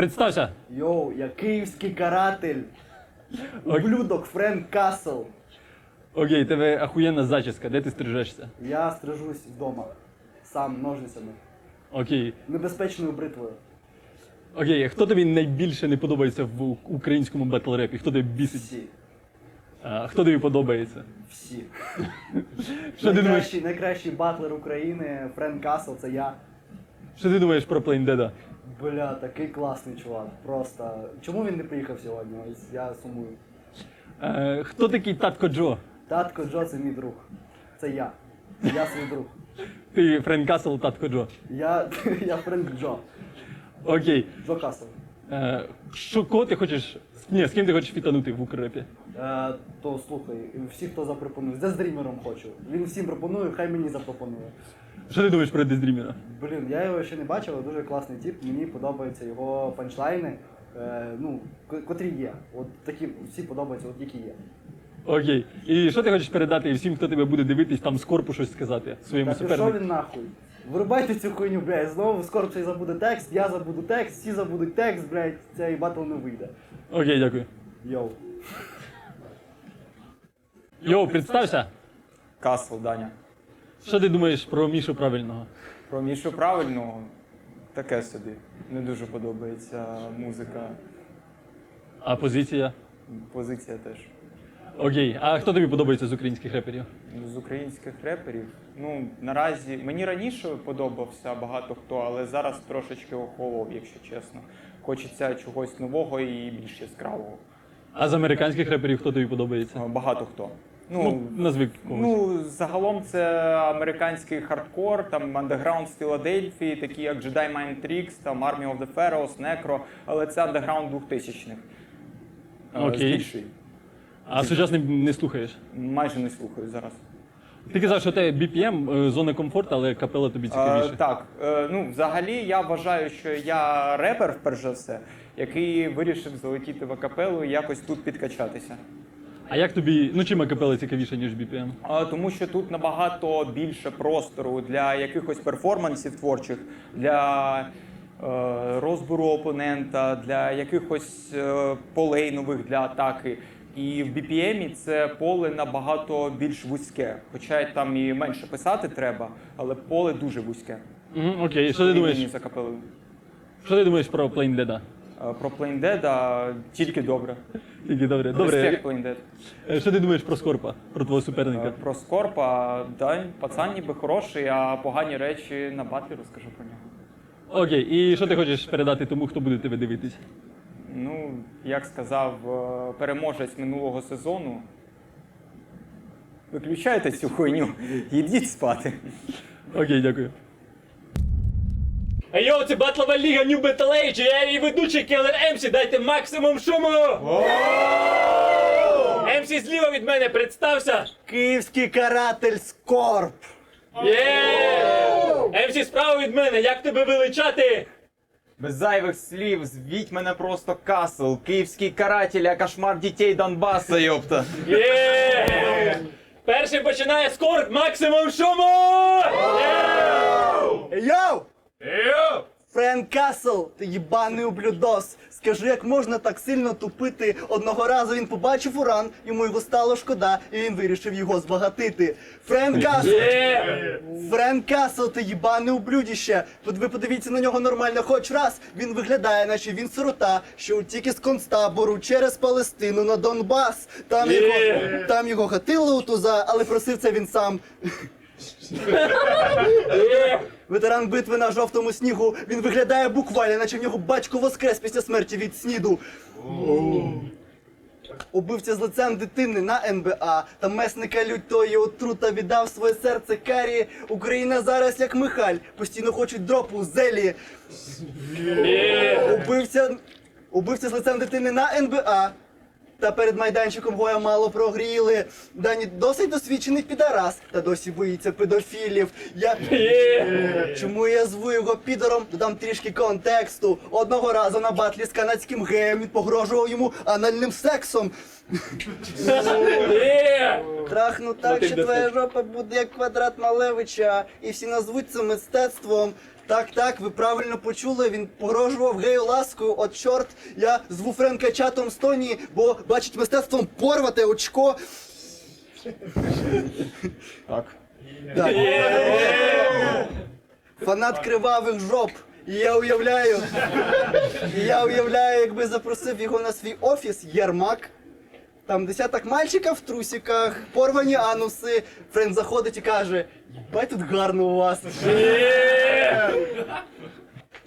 Представся. Йоу, я київський каратель. Ублюдок Френк Касл. Окей, тебе ахуєнна зачіска, де ти стрижешся? Я стрижусь вдома. Сам ножницями. Окей. Небезпечною бритвою. Окей, хто тобі найбільше не подобається в українському батл репі? Хто тобі бісить? Всі. А, хто тобі подобається? Всі. Що ти думаєш? найкращий, найкращий батлер України Френк Касл це я. Що ти думаєш про Dead? Бля, такий класний чувак. Просто. Чому він не приїхав сьогодні? Ось я сумую. Е, хто такий татко Джо? Татко Джо це мій друг. Це я. Я свій друг. Ти Френк Касл, татко Джо. Я, я Френк Джо. Окей. Джо Касл. Е, що кого ти хочеш. Ні, з ким ти хочеш фітанути в укрепі? Е, то слухай, всі, хто запропонує. Де з дрімером хочу. Він всім пропонує, хай мені запропонує. Що ти думаєш про Дездрімера? Блін, я його ще не бачив, але дуже класний тип. Мені подобаються його панчлайни. Е, ну, ко- котрі є. От такі всі подобаються, от які є. Окей. І що ти хочеш передати всім, хто тебе буде дивитись, там з корпу щось сказати своєму Та пішов супернику? він нахуй. Вирубайте цю хуйню, блядь. Знову скоро цей забуде текст, я забуду текст, всі забудуть текст, блядь, цей батл не вийде. Окей, дякую. Йоу. Йоу, представся. Касл, Даня. Що ти думаєш про Мішу правильного? Про Мішу правильно, таке собі. Не дуже подобається музика, А позиція? позиція теж. Окей. А хто тобі подобається з українських реперів? З українських реперів. Ну, наразі мені раніше подобався багато хто, але зараз трошечки охолов, якщо чесно. Хочеться чогось нового і більш яскравого. А з американських реперів хто тобі подобається? Багато хто. Ну, назви когось. Ну, загалом це американський хардкор, там андеграунд з Філадельфії, такі як Jedi Mind Tricks, там Army of the Pharaohs, Necro, але це андеграунд 2000-х. Е, Окей. А сучасний не слухаєш? Майже не слухаю зараз. Ти казав, що те BPM, е, зона комфорту, але капела тобі цікавіше. Е, так, е, ну взагалі я вважаю, що я репер, перш за все, який вирішив залетіти в акапелу і якось тут підкачатися. А як тобі, ну чим акапела цікавіше, ніж BPM? А, Тому що тут набагато більше простору для якихось перформансів творчих, для е, розбору опонента, для якихось е, полей нових для атаки. І в BPM це поле набагато більш вузьке. Хоча й там і менше писати треба, але поле дуже вузьке. Угу, окей, що ти думаєш? з акапелою. Що ти думаєш про Plain Dead? Е, Про Plain Dead тільки добре. Тільки добре. Добре. Що ти думаєш про Скорпа, про твого суперника? Е, Про Скорпа, да, пацан ніби хороший, а погані речі на батлі розкажу про нього. Окей, і що ти хочеш передати тому, хто буде тебе дивитись? Ну, як сказав е, переможець минулого сезону, виключайте цю хуйню, йдіть спати. Окей, дякую. Йоу, це батлова ліга New Battle Age, я її ведучий Келер Емсі, дайте максимум шуму! Емсі зліва від мене, представся! Київський каратель Скорб! Є! Емсі справа від мене, як тебе величати? Без зайвих слів, звіть мене просто касл, київський каратель, а кошмар дітей Донбаса, йопта. Є! Перший починає скорб, максимум шуму! Йоу! Френк Касл, ти їбаний ублюдос. Скажи, як можна так сильно тупити? Одного разу він побачив уран, йому його стало шкода, і він вирішив його збагатити. Френк Касл! Є! Френк Касл, ти їбане ублюдіще. От ви подивіться на нього нормально хоч раз. Він виглядає, наче він сирота, що утік із концтабору через Палестину на Донбас. Там його там його гатили у туза, але просив це він сам. Ветеран битви на жовтому снігу. Він виглядає буквально, наче в нього батько воскрес після смерті від сніду. Убивця з лицем дитини на НБА та месника лютої отрута віддав своє серце Карі. Україна зараз як Михаль, постійно хочуть дропу зелі. Убивця, убивця з лицем дитини на НБА. Та перед майданчиком Гоя мало прогріли. Дані досить досвідчений підарас, та досі боїться педофілів. Я... Є! Чому я зву його підором? Додам трішки контексту. Одного разу на батлі з канадським геєм він погрожував йому анальним сексом. Трахну так, що твоя жопа буде як квадрат Малевича, і всі назвуть це мистецтвом. Так, так, ви правильно почули. Він погрожував гею ласкою. От чорт, я зву Френка чатом з Тоні, бо бачить мистецтвом порвати очко. Так. Так. Фанат кривавих жоп. І я уявляю. І я уявляю, якби запросив його на свій офіс Єрмак. Там десяток мальчиків в трусиках, порвані ануси. Френд заходить і каже: Їбать тут гарно у вас.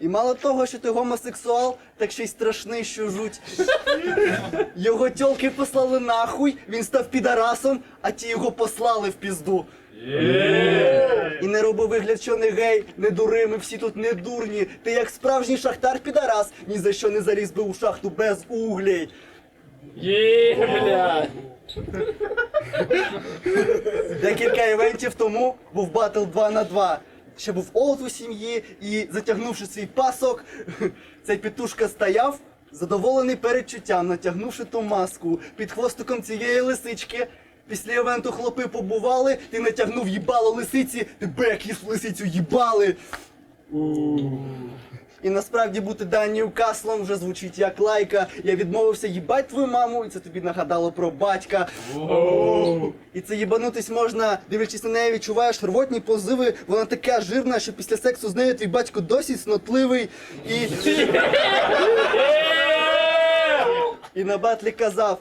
І мало того, що ти гомосексуал, так ще й страшний, що жуть. Його тьолки послали нахуй, він став підарасом, а ті його послали в пізду. І не роби вигляд, що не гей, не дури, ми всі тут не дурні. Ти як справжній шахтар підарас, ні за що не заліз би у шахту без углей. Декілька івентів тому був батл 2 на 2. Ще був Олд у сім'ї, і затягнувши свій пасок, цей петушка стояв, задоволений передчуттям, натягнувши ту маску під хвостиком цієї лисички. Після івенту хлопи побували, ти натягнув їбало лисиці, тебе якісь лисицю їбали. І насправді бути Данію Каслом вже звучить як лайка. Я відмовився їбать твою маму, і це тобі нагадало про батька. І це їбанутись можна, дивлячись на неї, відчуваєш рвотні позиви. Вона така жирна, що після сексу з нею твій батько досі снотливий. І. І на батлі казав: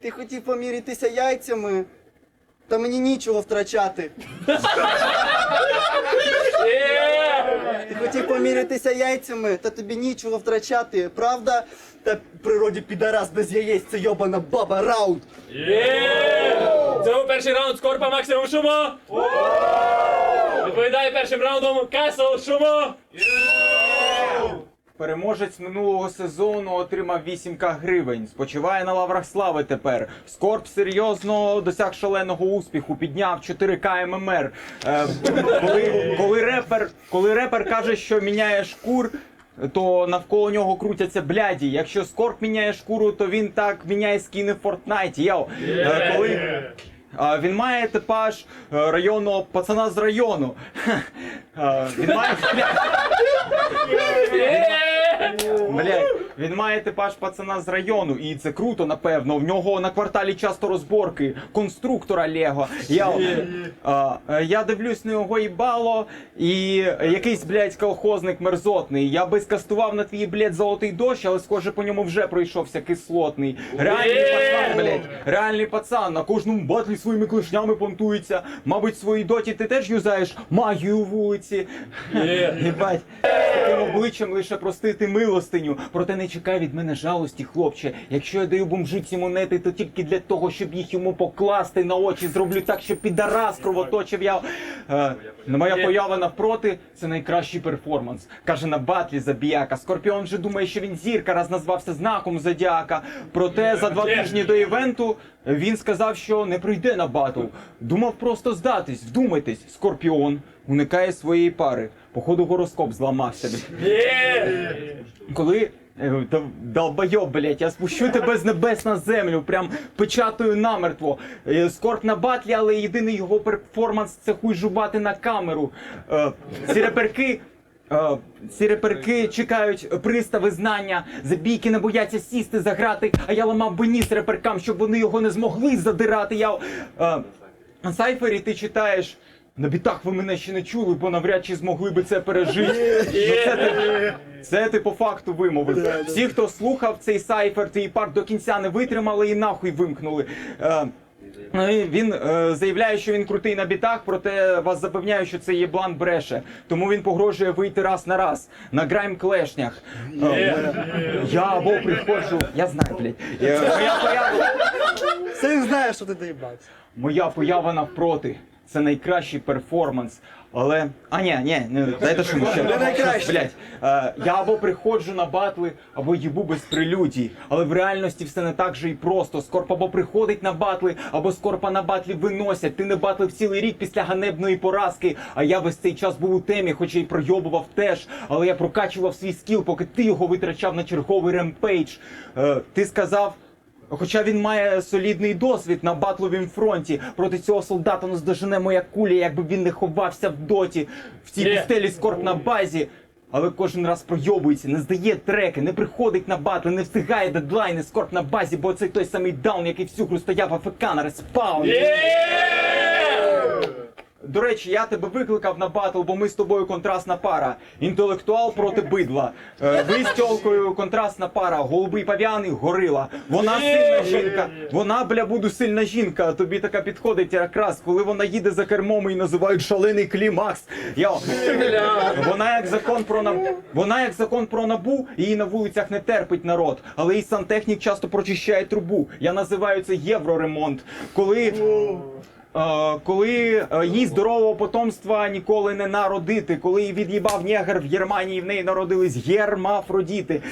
ти хотів помірятися яйцями, та мені нічого втрачати. Ти хотів помірятися яйцями, та тобі нічого втрачати, правда? Та в природі підарас без яєць це йобана баба раунд. Це був перший раунд Скорпа максимум шумо. Відповідає першим раундом Касл шуму. Переможець минулого сезону отримав 8к гривень. Спочиває на лаврах слави тепер. Скорб серйозно досяг шаленого успіху, підняв 4к ММР. Е, коли, коли, репер, коли репер каже, що міняє шкур. То навколо нього крутяться бляді. Якщо Скорб міняє шкуру, то він так міняє скіни в Фортнайті. Йоу. Е, коли, а, він має типаж е, районного пацана з району. Е, він має. Блядь, він має типаж пацана з району, і це круто, напевно. В нього на кварталі часто розборки конструктора Лего. Я, а, е, я дивлюсь на його їбало, і якийсь, блядь, колхозник мерзотний. Я би скастував на твій, блядь, золотий дощ, але схоже по ньому вже пройшовся кислотний. Реальний пацан, блядь, реальний пацан. На кожному батлі своїми клешнями понтується. Мабуть, в своїй доті ти теж юзаєш магію вулиці. Єбать. Таким обличчям лише простити милостиню. Проте не чекай від мене жалості, хлопче. Якщо я даю бомжиці монети, то тільки для того, щоб їх йому покласти на очі. Зроблю так, щоб підарас кровоточив я. Е, моя поява навпроти це найкращий перформанс. Каже на батлі забіяка. Скорпіон же думає, що він зірка, раз назвався знаком зодіака. Проте за два тижні до івенту він сказав, що не прийде на батл. Думав просто здатись, вдумайтесь, скорпіон уникає своєї пари. Походу гороскоп зламався. Коли долбойоб, блять, я спущу тебе з небес на землю, прям печатаю намертво. Е, Скорб на батлі, але єдиний його перформанс це хуй жубати на камеру. Е, Ці реперки. е, Ці реперки чекають пристави знання, забійки не бояться сісти заграти, а я ламав би ніс реперкам, щоб вони його не змогли задирати. Я е, сайфері ти читаєш. На бітах ви мене ще не чули, бо навряд чи змогли би це пережити. Ну, це, ти, це ти по факту вимовив. Всі, хто слухав цей сайфер, твій парк до кінця не витримали і нахуй вимкнули. Е, ну, і він е, заявляє, що він крутий на бітах, проте вас запевняю, що це єблан бреше. Тому він погрожує вийти раз на раз на грайм клешнях. Е, я або приходжу. Я знаю, блядь. Е, моя поява. Все він знає, що ти доїбався. Моя поява навпроти. Це найкращий перформанс. Але. А ні, ні, не дайте шуму ще. Не найкраще. Щас, Блядь, е, я або приходжу на батли, або їбу без прелюдій. Але в реальності все не так же і просто. Скорп або приходить на батли, або скорпа на батлі виносять. Ти не батлив цілий рік після ганебної поразки. А я весь цей час був у темі, хоча й пройобував теж. Але я прокачував свій скіл, поки ти його витрачав на черговий ремпейдж. Е, ти сказав. Хоча він має солідний досвід на батловім фронті. Проти цього солдата нас дожене моя куля, якби він не ховався в доті в цій пустелі скорб на базі. Але кожен раз пройобується, не здає треки, не приходить на батли, не встигає дедлайни, скорб на базі, бо це той самий даун, який всю гру стояв АФК на респауні. До речі, я тебе викликав на батл, бо ми з тобою контрастна пара. Інтелектуал проти бидла. Е, Ви з тьолкою контрастна пара. Голубий пав'яний горила. Вона сильна жінка. Вона, бля, буду сильна жінка. Тобі така підходить якраз, коли вона їде за кермом і називають шалений клімакс. Йо. Вона як закон про набу. Вона як закон про набу, її на вулицях не терпить народ. Але і сантехнік часто прочищає трубу. Я називаю це євроремонт. Коли. Е, коли е, їй здорового потомства ніколи не народити, коли її від'їбав негр в Германії, в неї народились гермафродіти.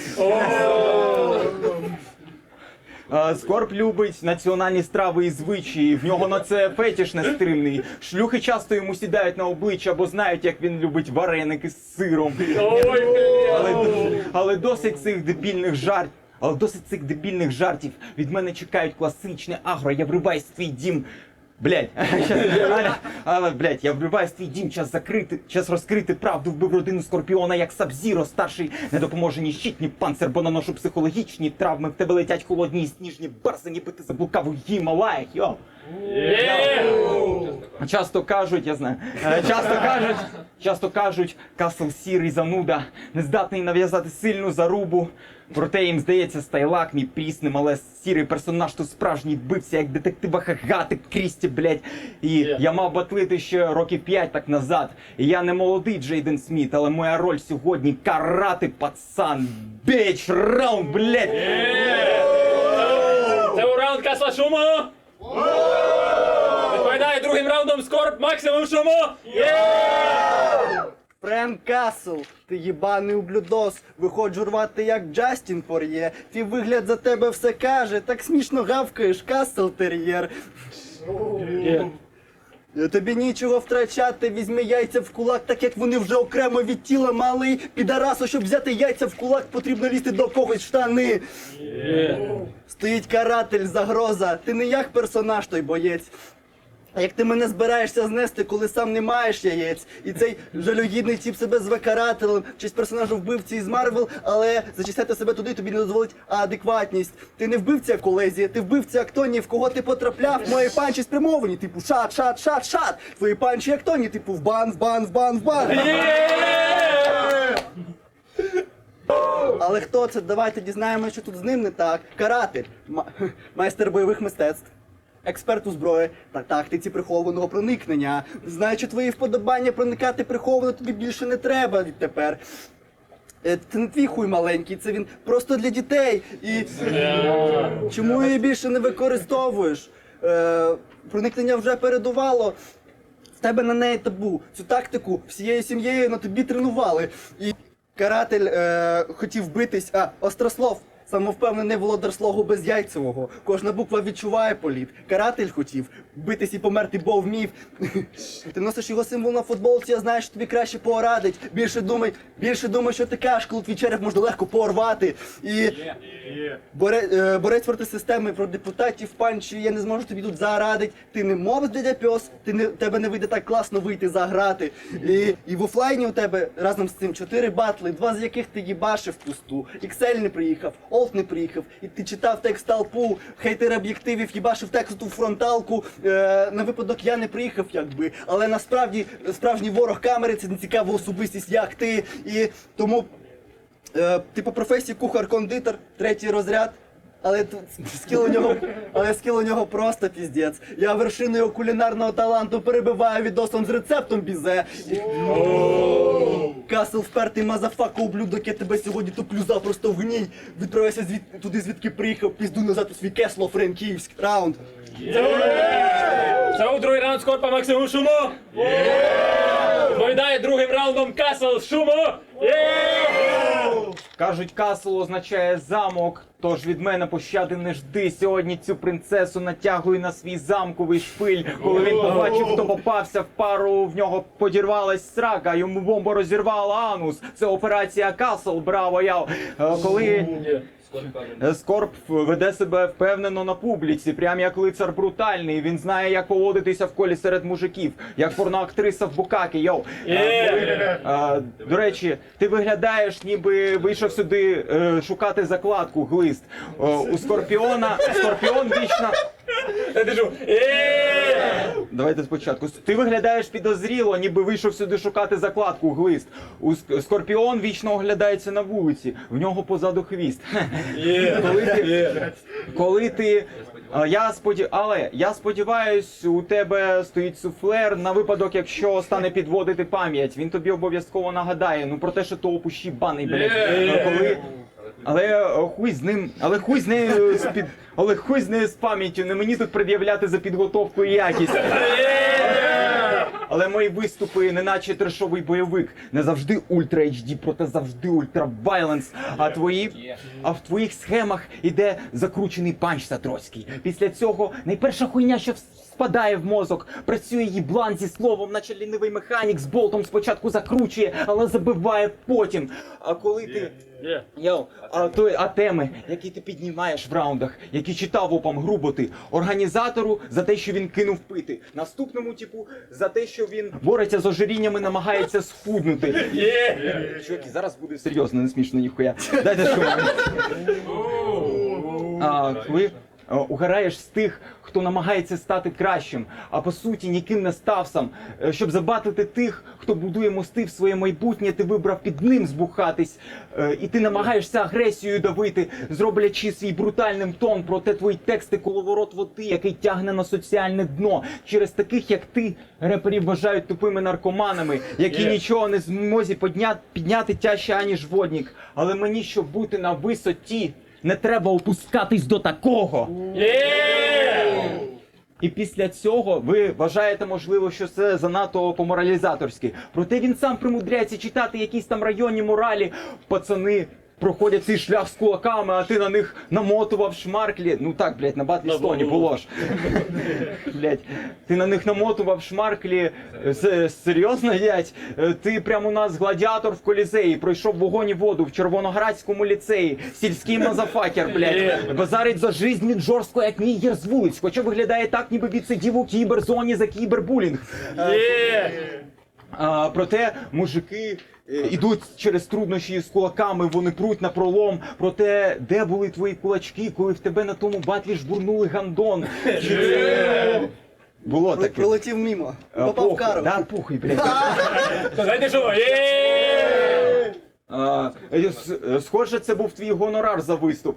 Е, Скорб любить національні страви і звичаї. В нього на це фетіш нестримний. Шлюхи часто йому сідають на обличчя, бо знають, як він любить вареники з сиром. Але, але досить цих дебільних жартів. Але досить цих дебільних жартів. Від мене чекають класичне агро. Я вриваюсь в твій дім. Блять, але, блять, я вриваюсь в твій дім, час закрити, час розкрити правду, вбив родину Скорпіона, як Сабзіро, старший не допоможе ні щит, ні панцир, бо наношу психологічні травми. В тебе летять холодні і сніжні барси, ніби ти заблукав у Гімалаях, йо. Часто кажуть, я знаю, е, часто кажуть, часто кажуть, Касл сірий зануда, не здатний нав'язати сильну зарубу. Проте їм здається, Стайлак мій прісним, але сірий персонаж тут справжній бився, як детектива Хагати Крісті, блять. І я мав батлити ще років п'ять так назад. І я не молодий Джейден Сміт, але моя роль сьогодні карати пацан. Біч, раунд, блять. Це у раунд касла шуму. Відповідає другим раундом скорб максимум шуму. Френк Касл, ти їбаний ублюдос, виходжу рвати як Джастін Пор'є. Твій вигляд за тебе все каже, так смішно гавкаєш, Касл тер'єр. Тобі нічого втрачати, візьми яйця в кулак, так як вони вже окремо від тіла малий. Підарасу, щоб взяти яйця в кулак, потрібно лізти до когось в штани. Стоїть каратель, загроза. Ти не як персонаж, той боєць. А як ти мене збираєшся знести, коли сам не маєш яєць? І цей жалюгідний тіп себе зве карателем, честь персонажу вбивці із Марвел, але зачисляти себе туди тобі не дозволить адекватність. Ти не вбивця колезі, ти вбивця як Тоні, в кого ти потрапляв, мої панчі спрямовані, типу шат, шат, шат, шат. Твої панчі як Тоні, типу в бан, в бан, в бан, в бан. Але хто це? Давайте дізнаємося, що тут з ним не так. Каратель, майстер бойових мистецтв. Експерт у зброї та тактиці прихованого проникнення. Знаючи твої вподобання проникати приховано, тобі більше не треба відтепер. Це не твій хуй маленький, це він просто для дітей. І чому її більше не використовуєш? Е, проникнення вже передувало. В тебе на неї табу. Цю тактику всією сім'єю на тобі тренували. І каратель е, хотів битись, а острослов. Самовпевнений володар слогу безяйцевого. Кожна буква відчуває політ. Каратель хотів битись і померти, бо вмів. Ти носиш його символ на футболці, я знаю, що тобі краще порадить. Більше думай, більше думай, що ти кажеш, коли твій череп можна легко порвати. І боре, е, борець проти системи про депутатів панчі, я не зможу тобі тут зарадить. Ти не мов дядя пьос, ти не тебе не вийде так класно вийти заграти. І, і в офлайні у тебе разом з цим чотири батли, два з яких ти їбашив пусту. Іксель не приїхав, Олд не приїхав, і ти читав текст толпу, хейтер об'єктивів, їбашив текст у фронталку. Е, на випадок я не приїхав, якби. Але насправді справжній ворог камери це не цікава особистість, як ти. І тому Е, ти по професії кухар-кондитер, третій розряд. Але тут скіл у нього, але скіл у нього просто піздець. Я вершину його кулінарного таланту перебиваю відосом з рецептом бізе. Касл впертий мазафака, ублюдок, я тебе сьогодні туплю запросто в гній. Відправляйся звід... туди, звідки приїхав, пізду назад у свій кесло, Френківськ. Раунд. Це у другий раунд скорпа максимум шуму. Відповідає другим раундом касл шуму. Кажуть, касл означає замок, тож від мене пощади не жди. Сьогодні цю принцесу натягую на свій замковий шпиль. Коли він побачив, хто попався в пару, в нього подірвалась срака, йому бомба розірвала анус. Це операція Касл, браво, я. Е, Коли Е, Скорп веде себе впевнено на публіці, прям як лицар брутальний. Він знає, як поводитися в колі серед мужиків, як порноактриса в Букакі. Йоу. Е, е, До речі, ти виглядаєш, ніби вийшов сюди е, шукати закладку, глист. Е, У Скорпіона Скорпіон вічно. Я держу. Давайте спочатку. Ти виглядаєш підозріло, ніби вийшов сюди шукати закладку, глист. У Скорпіон вічно оглядається на вулиці, в нього позаду хвіст. Коли ти, коли ти а, я споді... Але я сподіваюсь, у тебе стоїть суфлер на випадок, якщо стане підводити пам'ять. Він тобі обов'язково нагадає. Ну про те, що то опущі баний, блядь. Ну, Коли... Але е, хуй з ним, але хуй з нею з під... але хуй з нею з пам'яттю. Не мені тут пред'являти за підготовку і якість. Але мої виступи, неначе трешовий бойовик, не завжди ультра HD, проте завжди ультра вайленс. А твої, а в твоїх схемах іде закручений панч Сатроцький. Після цього найперша хуйня, що спадає в мозок, працює їблан зі словом, наче лінивий механік з болтом спочатку закручує, але забиває потім. А коли ти. Йоу, а той а теми, які ти піднімаєш в раундах, які читав опам грубо ти, організатору за те, що він кинув пити. Наступному типу за те, що він бореться з ожиріннями, намагається схуднути. Чуваки, зараз буде серйозно, не смішно ніхуя. Дайте що. А, коли угораєш з тих, хто намагається стати кращим, а по суті ніким не став сам. Е, Щоб забатити тих, хто будує мости в своє майбутнє, ти вибрав під ним збухатись, Е, і ти намагаєшся агресією давити, зроблячи свій брутальним тон, проте твої тексти коловорот води, який тягне на соціальне дно. Через таких, як ти, реперів вважають тупими наркоманами, які нічого не змозі підняти, підняти тяжче, аніж водник. Але мені, щоб бути на висоті, не треба опускатись до такого. І після цього ви вважаєте, можливо, що це занадто по-моралізаторськи. Проте він сам примудряється читати якісь там районні моралі. Пацани проходять цей шлях з кулаками, а ти на них намотував шмарклі. Ну так, блядь, на батлі стоні було ж. Блядь, ти на них намотував шмарклі. С- Серйозно, дядь? Е, Ти прямо у нас гладіатор в колізеї, пройшов вогонь і воду в Червоноградському ліцеї, сільський мазафакер, блядь. Базарить за жизнь він жорстко, як нігер з вулиць, хоча виглядає так, ніби відсидів у кіберзоні за кібербулінг. Проте мужики ідуть через труднощі з кулаками, вони пруть на пролом. Проте, де були твої кулачки, коли в тебе на тому батлі жбурнули гандон? Було таке. Пролетів мімо. Попав в кару. Да, пухай, блядь. Знаєте що? А, е, е, Схоже, це був твій гонорар за виступ.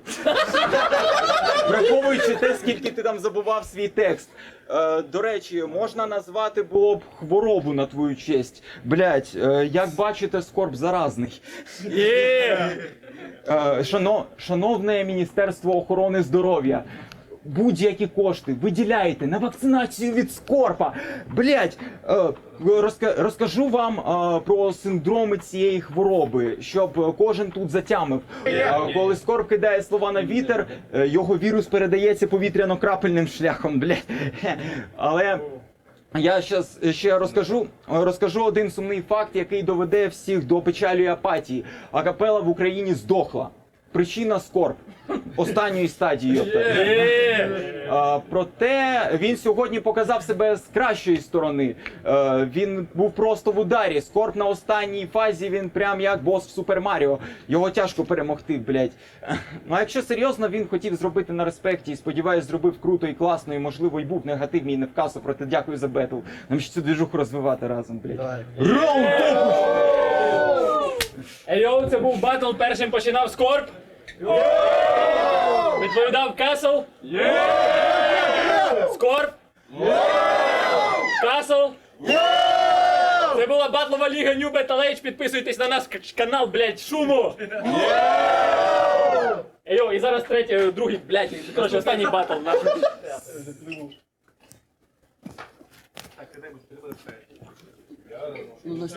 Враховуючи те, скільки ти там забував свій текст. Е, до речі, можна назвати було б хворобу на твою честь. Блять, е, як бачите, скорб заразний. Е, шано, шановне Міністерство охорони здоров'я. Будь-які кошти виділяйте на вакцинацію від скорпа. Блять, е, розка- розкажу вам е, про синдроми цієї хвороби, щоб кожен тут затямив. Е, коли скорп кидає слова на вітер, його вірус передається повітряно-крапельним шляхом. Блять. Але. Я щас ще розкажу, розкажу один сумний факт, який доведе всіх до печалі і апатії. Акапела в Україні здохла. Причина скорб. Останньої стадії. А, проте він сьогодні показав себе з кращої сторони. Е, він був просто в ударі. Скорб на останній фазі він прям як бос в Супер Маріо. Його тяжко перемогти, блять. Ну а якщо серйозно, він хотів зробити на респекті і сподіваюсь, зробив круто і класно, і можливо, і був негативний і не в. Проте дякую за бетл. Нам ще цю движуху розвивати разом, блять. Раунд топу! Це був батл, першим починав Скорб. Відповідав Касл. Скорб. Касл. Це була батлова ліга New Battle Age. Підписуйтесь на наш канал, блядь, шуму. Йоу, і зараз третій, е, другий, блядь, коротше, останній батл. нахуй.